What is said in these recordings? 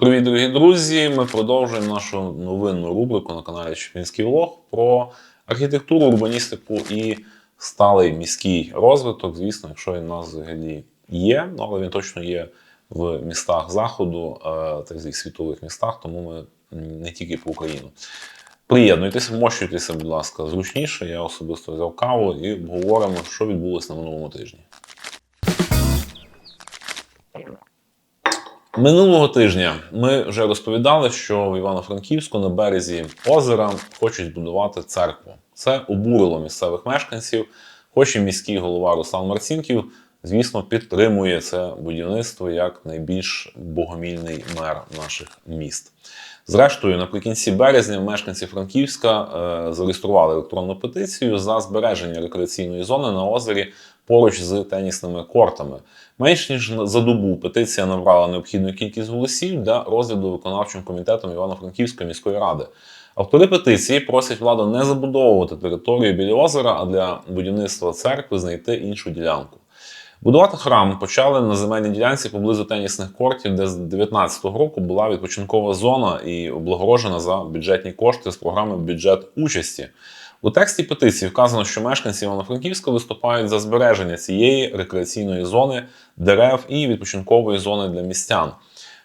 Привіт, дорогі друзі! Ми продовжуємо нашу новинну рубрику на каналі Чепінський Влог про архітектуру, урбаністику і сталий міський розвиток. Звісно, якщо він у нас взагалі є, але він точно є в містах Заходу е, та й світових містах, тому ми не тільки про Україну. Приєднуйтеся, вмощуйтеся, будь ласка, зручніше. Я особисто взяв каву і обговоримо, що відбулося на минулому тижні. Минулого тижня ми вже розповідали, що в Івано-Франківську на березі озера хочуть будувати церкву. Це обурило місцевих мешканців. Хоч і міський голова Руслан Марцінків, звісно, підтримує це будівництво як найбільш богомільний мер наших міст. Зрештою, наприкінці березня мешканці Франківська е, зареєстрували електронну петицію за збереження рекреаційної зони на озері поруч з тенісними кортами. Менш ніж за добу петиція набрала необхідну кількість голосів для розгляду виконавчим комітетом Івано-Франківської міської ради. Автори петиції просять владу не забудовувати територію біля озера, а для будівництва церкви знайти іншу ділянку. Будувати храм почали на земельній ділянці поблизу тенісних кортів, де з 2019 року була відпочинкова зона і облагорожена за бюджетні кошти з програми бюджет участі. У тексті петиції вказано, що мешканці Івано-Франківська виступають за збереження цієї рекреаційної зони, дерев і відпочинкової зони для містян.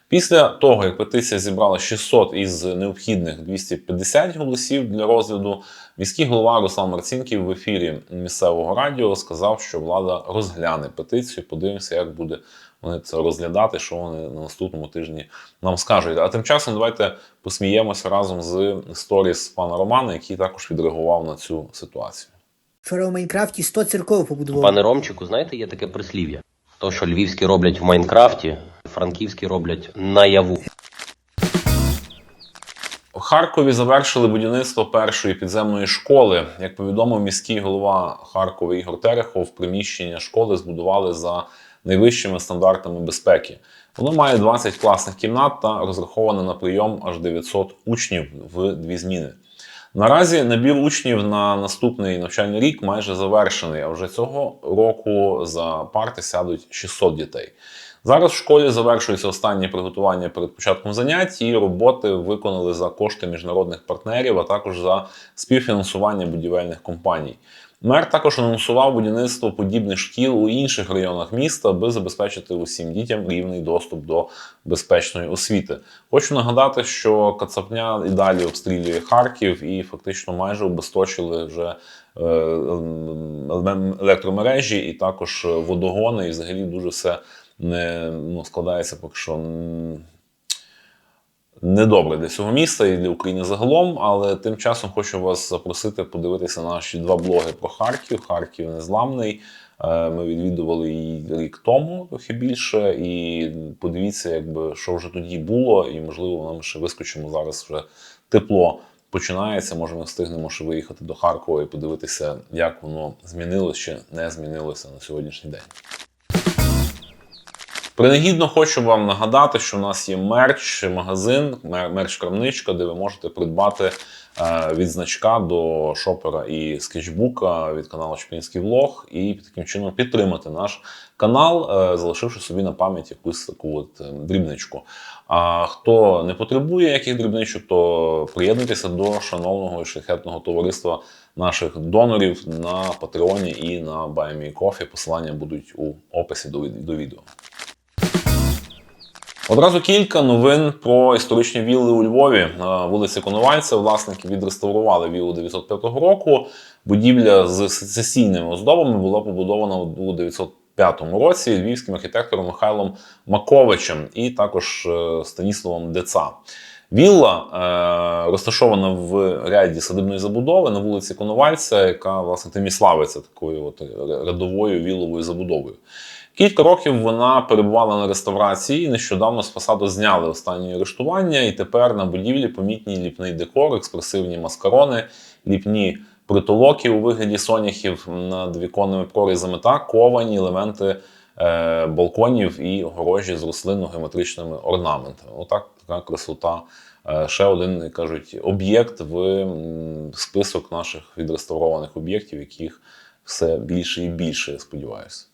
Після того, як петиція зібрала 600 із необхідних 250 голосів для розгляду, міський голова Руслан Марцінків в ефірі місцевого радіо сказав, що влада розгляне петицію. Подивимося, як буде вони це розглядати, що вони на наступному тижні нам скажуть. А тим часом давайте посміємося разом з сторіс пана Романа, який також відреагував на цю ситуацію. Вчора в Майнкрафті 100 церков побудував. Пане Ромчику, знаєте, є таке прислів'я. То, що львівські роблять в Майнкрафті, франківські роблять наяву. У Харкові завершили будівництво першої підземної школи. Як повідомив міський голова Харкова Ігор Терехов, приміщення школи збудували за найвищими стандартами безпеки. Воно має 20 класних кімнат та розраховане на прийом аж 900 учнів в дві зміни. Наразі набір учнів на наступний навчальний рік майже завершений, а вже цього року за парти сядуть 600 дітей. Зараз в школі завершується останнє приготування перед початком занять, і роботи виконали за кошти міжнародних партнерів, а також за співфінансування будівельних компаній. Мер також анонсував будівництво подібних шкіл у інших районах міста, аби забезпечити усім дітям рівний доступ до безпечної освіти. Хочу нагадати, що Кацапня і далі обстрілює Харків і фактично майже обесточили вже е, ем, електромережі і також водогони, і взагалі дуже все не ну, складається поки що недобре для цього міста і для України загалом. Але тим часом хочу вас запросити подивитися на наші два блоги про Харків. Харків незламний. Е, Ми відвідували її рік тому, трохи більше, і подивіться, якби що вже тоді було, і можливо нам ще вискочимо зараз вже тепло. Починається, може, ми встигнемо ще виїхати до Харкова і подивитися, як воно змінилося чи не змінилося на сьогоднішній день. Принагідно хочу вам нагадати, що у нас є мерч, магазин, мерч-крамничка, де ви можете придбати е, від значка до шопера і скетчбука від каналу Шпінський Влог, і таким чином підтримати наш канал, е, залишивши собі на пам'ять якусь таку от е, дрібничку. А хто не потребує яких дрібничок, то приєднуйтеся до шановного і шляхетного товариства наших донорів на Патреоні і на BuyMeCoffee. Посилання будуть у описі до відео. Одразу кілька новин про історичні вілли у Львові. Вулиця Коновальця власники відреставрували віллу 905 року. Будівля з сесійними оздобами була побудована у 905 році львівським архітектором Михайлом Маковичем і також е, Станіславом Деца. Вілла е, розташована в ряді садибної забудови на вулиці Коновальця, яка власне тим і славиться такою от рядовою вілловою забудовою. Кілька років вона перебувала на реставрації. Нещодавно з фасаду зняли останні арештування, і тепер на будівлі помітні ліпний декор, експресивні маскарони, ліпні притолоки у вигляді соняхів над віконними прорізами та ковані елементи балконів і огорожі з рослинно-геометричними орнаментами. Отак така красота. Е, Ще один кажуть об'єкт в список наших відреставрованих об'єктів, яких все більше і більше, сподіваюся.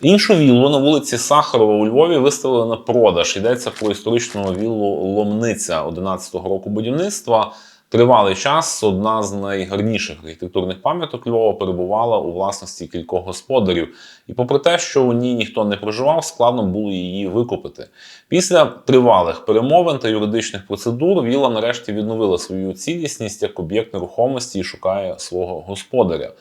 Іншу віллу на вулиці Сахарова у Львові виставили на продаж. Йдеться про історичну віллу Ломниця 11-го року будівництва. Тривалий час одна з найгарніших архітектурних пам'яток Львова перебувала у власності кількох господарів. І попри те, що у ній ніхто не проживав, складно було її викупити. Після тривалих перемовин та юридичних процедур Віла нарешті відновила свою цілісність як об'єкт нерухомості і шукає свого господаря.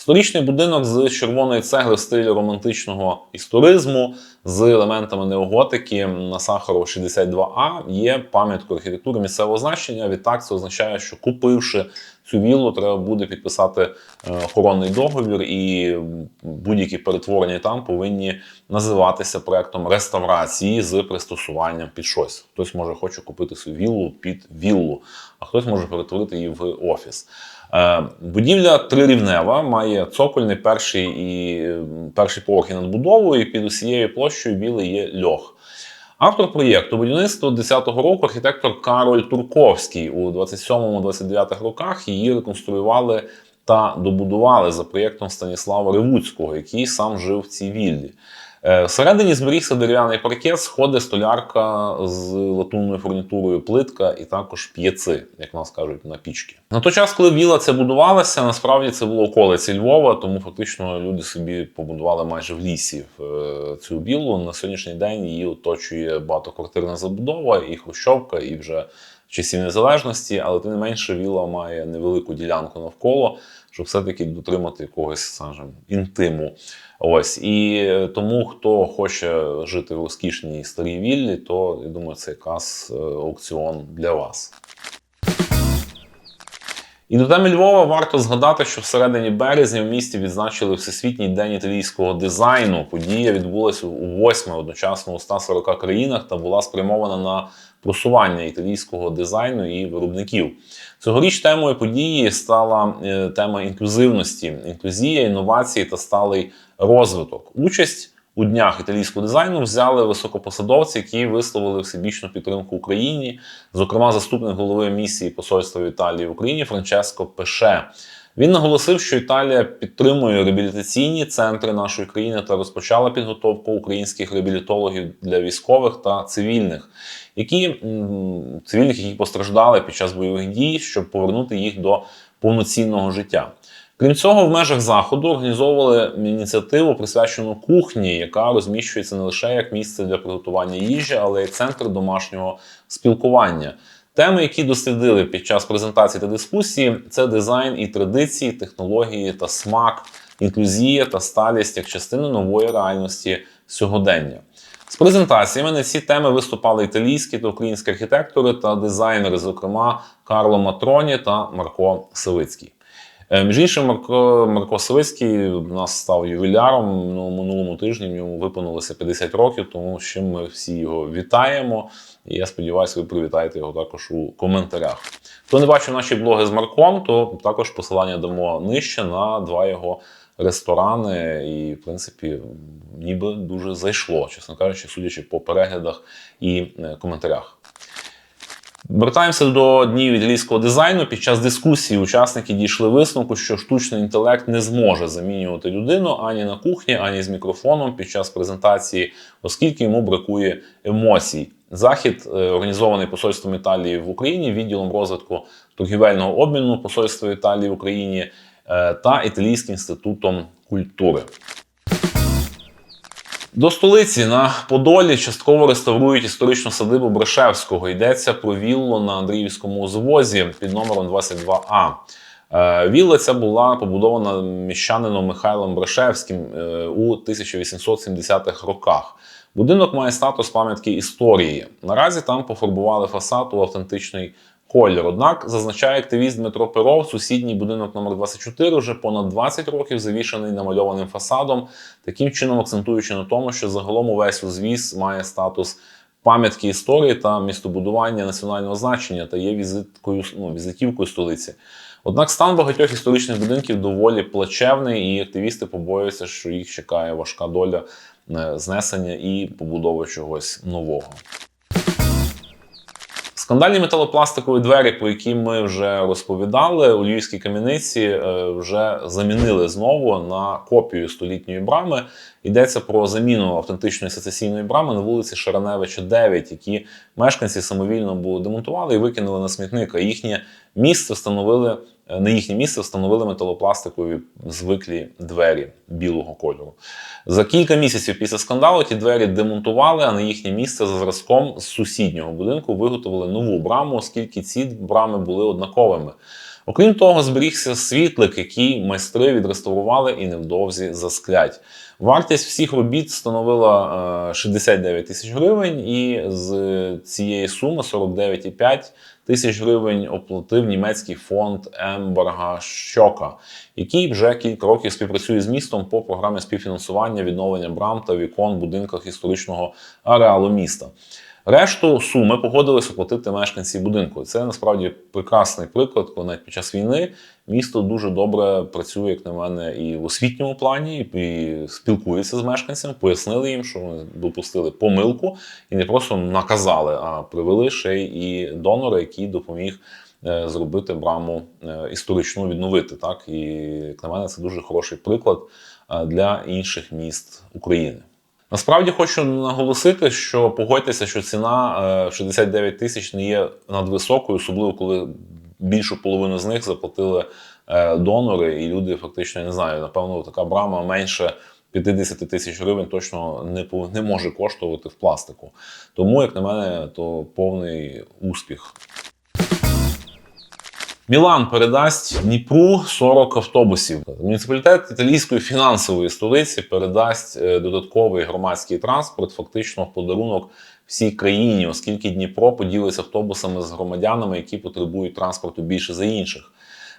Сторічний будинок з червоної цегли в стилі романтичного історизму з елементами неоготики на Сахарова 62А є пам'яткою архітектури місцевого значення. Відтак це означає, що купивши цю віллу, треба буде підписати е, охоронний договір, і будь-які перетворення там повинні називатися проектом реставрації з пристосуванням під щось. Хтось може хоче купити свою віллу під віллу, а хтось може перетворити її в офіс. Е, Будівля трирівнева, має цокольний перший і перший поверх і надбудову, і під усією площею білий є льох. Автор проєкту будівництво 10-го року архітектор Кароль Турковський. У 27-29 роках її реконструювали та добудували за проєктом Станіслава Ревуцького, який сам жив в цій віллі. Е, Всередині зберігся дерев'яний паркет, сходи, столярка з латунною фурнітурою, плитка і також п'єци, як нас кажуть, на пічки. На той час, коли віла це будувалася, насправді це було околиці Львова, тому фактично люди собі побудували майже в лісі е, цю віллу. На сьогоднішній день її оточує багатоквартирна забудова і хрущовка, і вже часів незалежності, але тим не менше віла має невелику ділянку навколо, щоб все-таки дотримати якогось, скажімо, інтиму. Ось і тому, хто хоче жити в розкішній старій віллі, то я думаю, це якраз е, аукціон для вас. І до теми Львова варто згадати, що в середині березня в місті відзначили Всесвітній день італійського дизайну. Подія відбулася у восьми одночасно у 140 країнах та була спрямована на просування італійського дизайну і виробників. Цьогоріч темою події стала е, тема інклюзивності, інклюзія, інновації та сталий розвиток. Участь у днях італійського дизайну взяли високопосадовці, які висловили всебічну підтримку Україні, зокрема, заступник голови місії посольства Італії в Україні Франческо Пеше. Він наголосив, що Італія підтримує реабілітаційні центри нашої країни та розпочала підготовку українських реабілітологів для військових та цивільних, які цивільних, які постраждали під час бойових дій, щоб повернути їх до повноцінного життя. Крім цього, в межах заходу організовували ініціативу, присвячену кухні, яка розміщується не лише як місце для приготування їжі, але й центр домашнього спілкування. Теми, які дослідили під час презентації та дискусії, це дизайн і традиції, технології та смак, інклюзія та сталість як частина нової реальності сьогодення. З презентаціями на ці теми виступали італійські та українські архітектори та дизайнери, зокрема Карло Матроні та Марко Савицький. Е, Між іншим, Марко, Марко Савицький у нас став ювіляром. Ну, минулому тижні йому виповнилося 50 років, тому чим ми всі його вітаємо. І я сподіваюся, ви привітаєте його також у коментарях. Хто не бачив наші блоги з Марком, то також посилання дамо нижче на два його ресторани. І, в принципі, ніби дуже зайшло, чесно кажучи, судячи по переглядах і е, коментарях. Вертаємося до днів італійського дизайну. Під час дискусії учасники дійшли висновку, що штучний інтелект не зможе замінювати людину ані на кухні, ані з мікрофоном під час презентації, оскільки йому бракує емоцій. Захід е, організований посольством Італії в Україні, відділом розвитку торгівельного обміну посольства Італії в Україні е, та Італійським інститутом культури. До столиці на Подолі частково реставрують історичну садибу Брешевського. Йдеться про віллу на Андріївському узвозі під номером 22А. Е, Вілла ця була побудована міщанином Михайлом Брешевським е, у 1870-х роках. Будинок має статус пам'ятки історії. Наразі там пофарбували фасад у автентичний колір. Однак, зазначає активіст Дмитро Перов, сусідній будинок номер 24 вже понад 20 років завішаний намальованим фасадом, таким чином акцентуючи на тому, що загалом увесь узвіз має статус пам'ятки історії та містобудування національного значення та є візиткою, ну, візитівкою столиці. Однак стан багатьох історичних будинків доволі плачевний, і активісти побоюються, що їх чекає важка доля е, знесення і побудови чогось нового. Скандальні металопластикові двері, про які ми вже розповідали, у львівській кам'яниці е, вже замінили знову на копію столітньої брами. Йдеться про заміну автентичної сецесійної брами на вулиці Шараневича 9, які мешканці самовільно було демонтували і викинули на смітник. А їхнє місце встановили е, на їхнє місце встановили металопластикові звиклі двері білого кольору. За кілька місяців після скандалу ті двері демонтували, а на їхнє місце за зразком з сусіднього будинку виготовили нову браму, оскільки ці брами були однаковими. Окрім того, зберігся світлик, який майстри відреставрували і невдовзі засклять. Вартість всіх робіт становила е, 69 тисяч гривень, і з цієї суми 49,5 тисяч гривень оплатив німецький фонд Емберга Щока, який вже кілька років співпрацює з містом по програмі співфінансування відновлення брам та вікон в будинках історичного ареалу міста. Решту суми погодились оплатити мешканці будинку. Це насправді прекрасний приклад, коли навіть під час війни місто дуже добре працює, як на мене, і в освітньому плані, і спілкується з мешканцями, пояснили їм, що вони допустили помилку і не просто наказали, а привели ще і донора, який допоміг е, зробити браму е, історичну відновити. Так і як на мене, це дуже хороший приклад е, для інших міст України. Насправді хочу наголосити, що погодьтеся, що ціна е, 69 тисяч не є надвисокою, особливо коли більшу половину з них заплатили е, донори, і люди фактично не знаю, напевно, така брама менше 50 тисяч гривень точно не не може коштувати в пластику. Тому, як на мене, то повний успіх. Мілан передасть Дніпру 40 автобусів. Муніципалітет італійської фінансової столиці передасть е, додатковий громадський транспорт, фактично в подарунок всій країні, оскільки Дніпро поділиться автобусами з громадянами, які потребують транспорту більше за інших.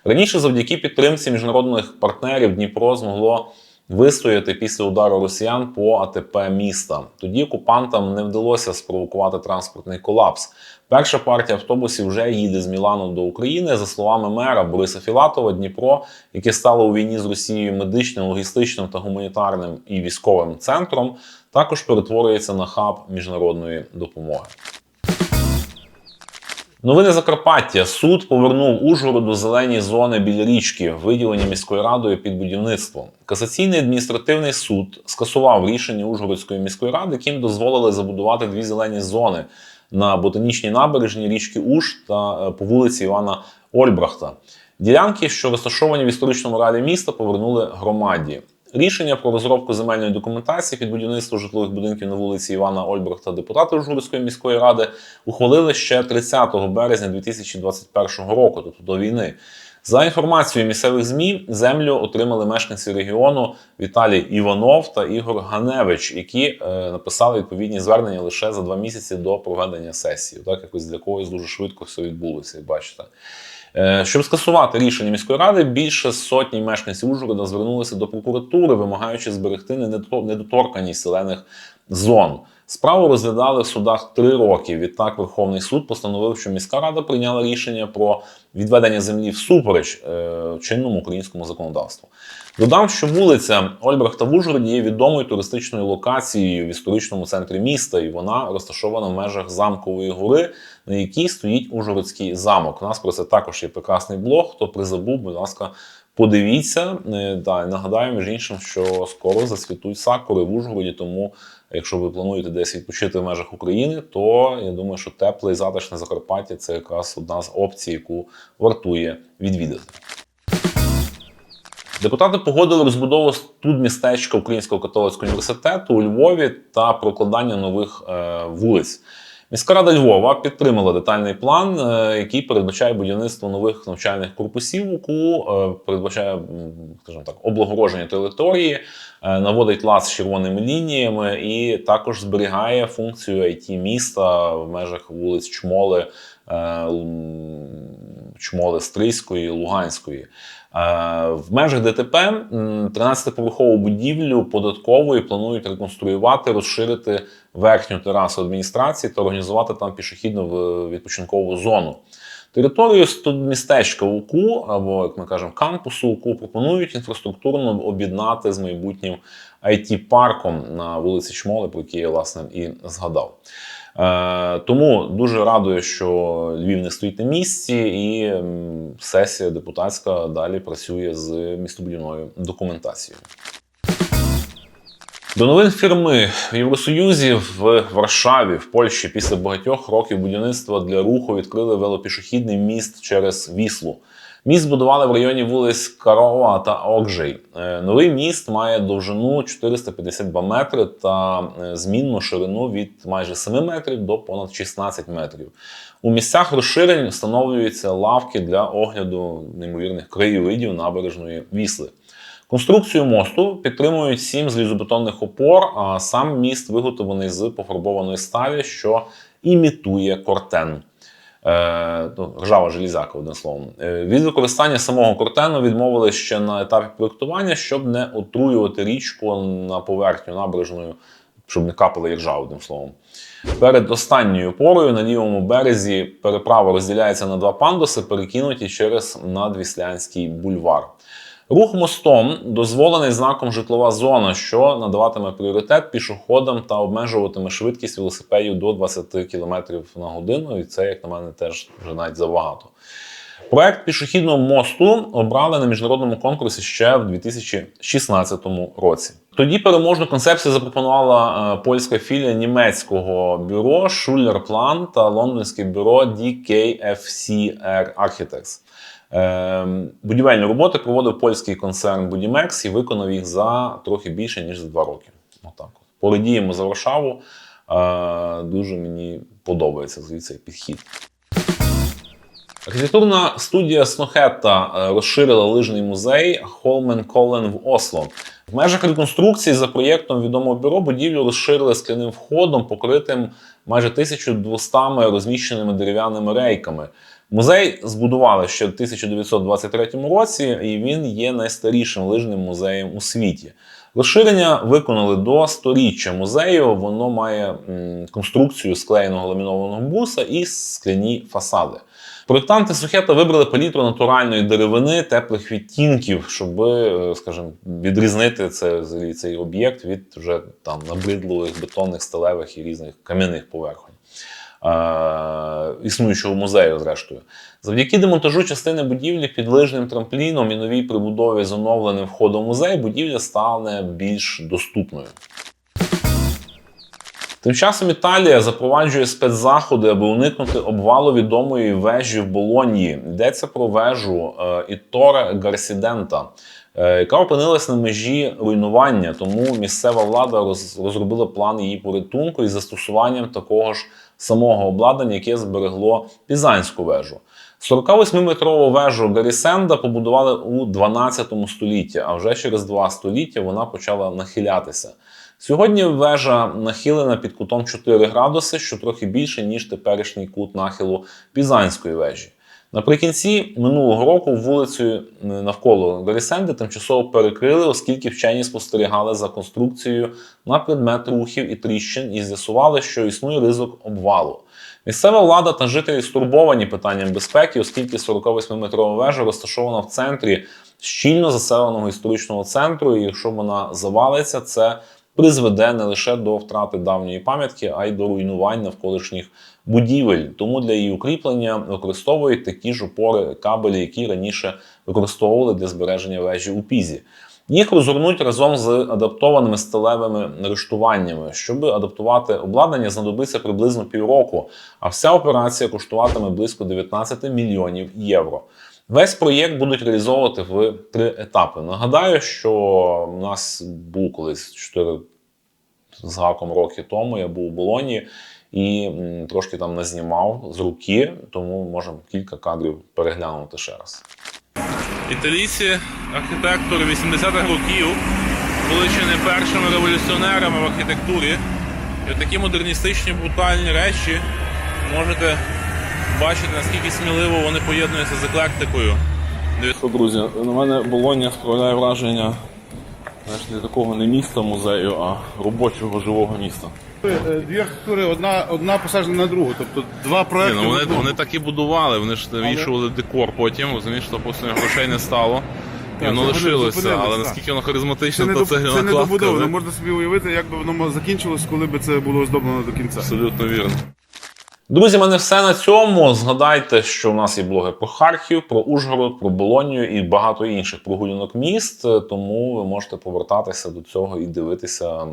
Раніше, завдяки підтримці міжнародних партнерів, Дніпро змогло вистояти після удару росіян по АТП міста. Тоді окупантам не вдалося спровокувати транспортний колапс. Перша партія автобусів вже їде з Мілану до України. За словами мера Бориса Філатова, Дніпро, яке стало у війні з Росією медичним, логістичним та гуманітарним і військовим центром, також перетворюється на хаб міжнародної допомоги. Новини Закарпаття. Суд повернув Ужгороду зелені зони біля річки, виділені міською радою під будівництво. Касаційний адміністративний суд скасував рішення Ужгородської міської ради, яким дозволили забудувати дві зелені зони на ботанічній набережні річки Уж та е, по вулиці Івана Ольбрахта. Ділянки, що розташовані в історичному раді міста, повернули громаді. Рішення про розробку земельної документації під будівництво житлових будинків на вулиці Івана Ольбрахта депутати Ужгородської міської ради ухвалили ще 30 березня 2021 року, тобто до війни. За інформацією місцевих ЗМІ, землю отримали мешканці регіону Віталій Іванов та Ігор Ганевич, які е, написали відповідні звернення лише за два місяці до проведення сесії. Так якось для когось дуже швидко все відбулося, як бачите. Е, Щоб скасувати рішення міської ради, більше сотні мешканців Ужгорода звернулися до прокуратури, вимагаючи зберегти недоторканість зелених зон. Справу розглядали в судах три роки. Відтак Верховний суд постановив, що міська рада прийняла рішення про відведення землі всупереч е, чинному українському законодавству. Додам, що вулиця Ольбрахта в Ужгороді є відомою туристичною локацією в історичному центрі міста, і вона розташована в межах замкової гори, на якій стоїть Ужгородський замок. У нас про це також є прекрасний блог. Хто призабув, будь ласка, подивіться. Е, і нагадаю, між іншим, що скоро зацвітуть сакури в Ужгороді. Тому, якщо ви плануєте десь відпочити в межах України, то я думаю, що тепле і затишне Закарпаття це якраз одна з опцій, яку вартує відвідати. Депутати погодили розбудову тут містечка Українського католицького університету у Львові та прокладання нових е, вулиць. Міська рада Львова підтримала детальний план, е, який передбачає будівництво нових навчальних корпусів УКУ, е, передбачає, скажімо так, облагороження території, е, наводить лад з червоними лініями і також зберігає функцію IT міста в межах вулиць Чмоли, Чмоли Стрийської, Луганської. Е, В межах ДТП м, 13-поверхову будівлю податкової планують реконструювати, розширити верхню терасу адміністрації та організувати там пішохідну в- відпочинкову зону. Територію містечка УКУ, або, як ми кажемо, кампусу УКУ пропонують інфраструктурно об'єднати з майбутнім IT-парком на вулиці Чмоли, про який я власне і згадав. Е, тому дуже радує, що Львів не стоїть на місці, і сесія депутатська далі працює з містобудівною документацією. До новин фірми в Євросоюзі в Варшаві, в Польщі, після багатьох років будівництва для руху відкрили велопішохідний міст через Віслу. Міст збудували в районі вулиць Карова та Окжей. Е, Новий міст має довжину 452 метри та е, змінну ширину від майже 7 метрів до понад 16 метрів. У місцях розширень встановлюються лавки для огляду неймовірних краєвидів набережної Вісли. Конструкцію мосту підтримують сім залізобетонних опор, а сам міст виготовлений з пофарбованої сталі, що імітує кортен. Е, ржава желізяка, одним словом. Е, від використання самого кортену відмовили ще на етапі проєктування, щоб не отруювати річку на поверхню набережною, щоб не капали ржа, одним словом. Перед останньою порою на лівому березі переправа розділяється на два пандуси, перекинуті через надвіслянський бульвар. Рух мостом дозволений знаком житлова зона, що надаватиме пріоритет пішоходам та обмежуватиме швидкість велосипедів до 20 км на годину. І це, як на мене, теж вже навіть забагато. Проект пішохідного мосту обрали на міжнародному конкурсі ще в 2016 році. Тоді переможну концепцію запропонувала е, польська філія німецького бюро Schuller Plan та лондонське бюро DKFCR Architects. Е, Будівельні роботи проводив польський концерн Budimex і виконав їх за трохи більше ніж за два роки. Отак. от. Полетіємо за Варшаву. Е, Дуже мені подобається цей підхід. Архітектурна студія Снохетта е, розширила лижний музей Холмен Колен в Осло. В межах реконструкції за проєктом відомого бюро будівлю розширили скляним входом, покритим майже 1200 розміщеними дерев'яними рейками. Музей збудували ще в 1923 році, і він є найстарішим лижним музеєм у світі. Розширення виконали до сторіччя музею. Воно має конструкцію склеєного ламінованого буса і скляні фасади. Проєктанти Сухета вибрали палітру натуральної деревини, теплих відтінків, щоб, е, скажімо, відрізнити це, цей об'єкт від вже там набридливих бетонних, сталевих і різних кам'яних поверхонь. Е, існуючого музею, зрештою. Завдяки демонтажу частини будівлі під лижним трампліном і новій прибудові з оновленим входом в музей, будівля стане більш доступною. Тим часом Італія запроваджує спецзаходи, аби уникнути обвалу відомої вежі в Болонії. Йдеться про вежу е, Іторе Гарсідента, е, яка опинилась на межі руйнування. Тому місцева влада роз- розробила план її порятунку із застосуванням такого ж самого обладнання, яке зберегло Пізанську вежу. 48-метрову вежу Гаррісенда побудували у 12 столітті, а вже через два століття вона почала нахилятися. Сьогодні вежа нахилена під кутом 4 градуси, що трохи більше, ніж теперішній кут нахилу Пізанської вежі. Наприкінці минулого року вулицю е, навколо Гаррісенди тимчасово перекрили, оскільки вчені спостерігали за конструкцією на предмет рухів і тріщин і з'ясували, що існує ризик обвалу. Місцева влада та жителі стурбовані питанням безпеки, оскільки 48-метрова вежа розташована в центрі щільно заселеного історичного центру, і якщо вона завалиться, це призведе не лише до втрати давньої пам'ятки, а й до руйнувань навколишніх будівель. Тому для її укріплення використовують такі ж опори кабелі, які раніше використовували для збереження вежі у пізі. Їх розгорнуть разом з адаптованими сталевими рештуваннями. Щоб адаптувати обладнання, знадобиться приблизно півроку, а вся операція коштуватиме близько 19 мільйонів євро. Весь проєкт будуть реалізовувати в три етапи. Нагадаю, що у нас був колись 4 з гаком роки тому. Я був у Болоні і трошки там назнімав з руки, тому можемо кілька кадрів переглянути ще раз. Італійці, архітектори 80-х років були чи не першими революціонерами в архітектурі. І такі модерністичні брутальні речі можете бачити, наскільки сміливо вони поєднуються з еклектикою. Друзі, на мене Болоння справляє враження знаєш, не такого не міста музею, а робочого живого міста. Е, Дві архітектури, одна, одна посаджена на другу. Тобто два Ні, проекти. ну вони, вони так і будували, вони ж вішували декор потім, розумієш, що потім грошей не стало. І воно лишилося, але наскільки воно харизматично, не, то це це не добудовано. Можна собі уявити, як би воно закінчилось, коли б це було оздоблено до кінця. Абсолютно вірно. Друзі, мене все на цьому. Згадайте, що у нас є блоги про Харків, про Ужгород, про Болонію і багато інших прогулянок міст. Тому ви можете повертатися до цього і дивитися.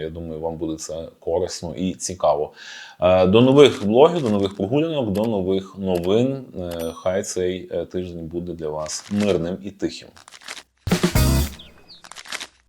Я думаю, вам буде це корисно і цікаво. Е, До нових блогів, до нових прогулянок, до нових новин. Е, Хай цей е, тиждень буде для вас мирним і тихим.